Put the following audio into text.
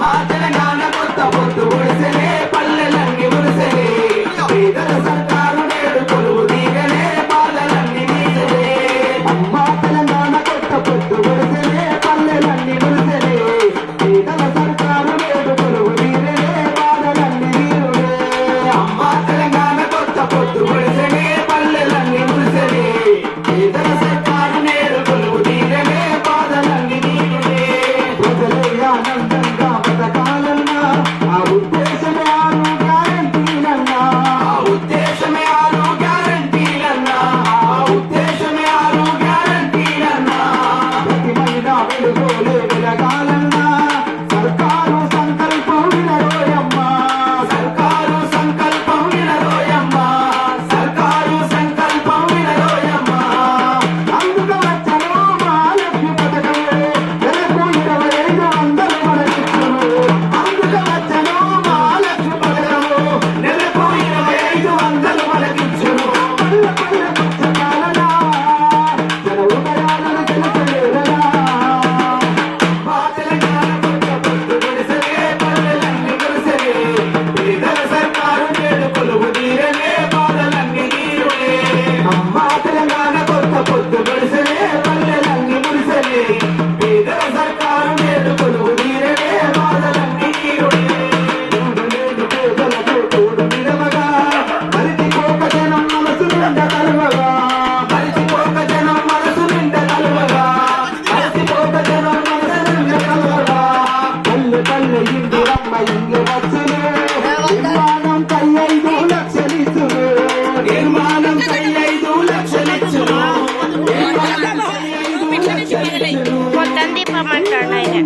అమ్మా తెలంగాణ కొత్త పొత్తు ఒడిసెలే పల్లెలన్నీ మురిసెలే పేదల సర్కారు ข้างในเนี่ย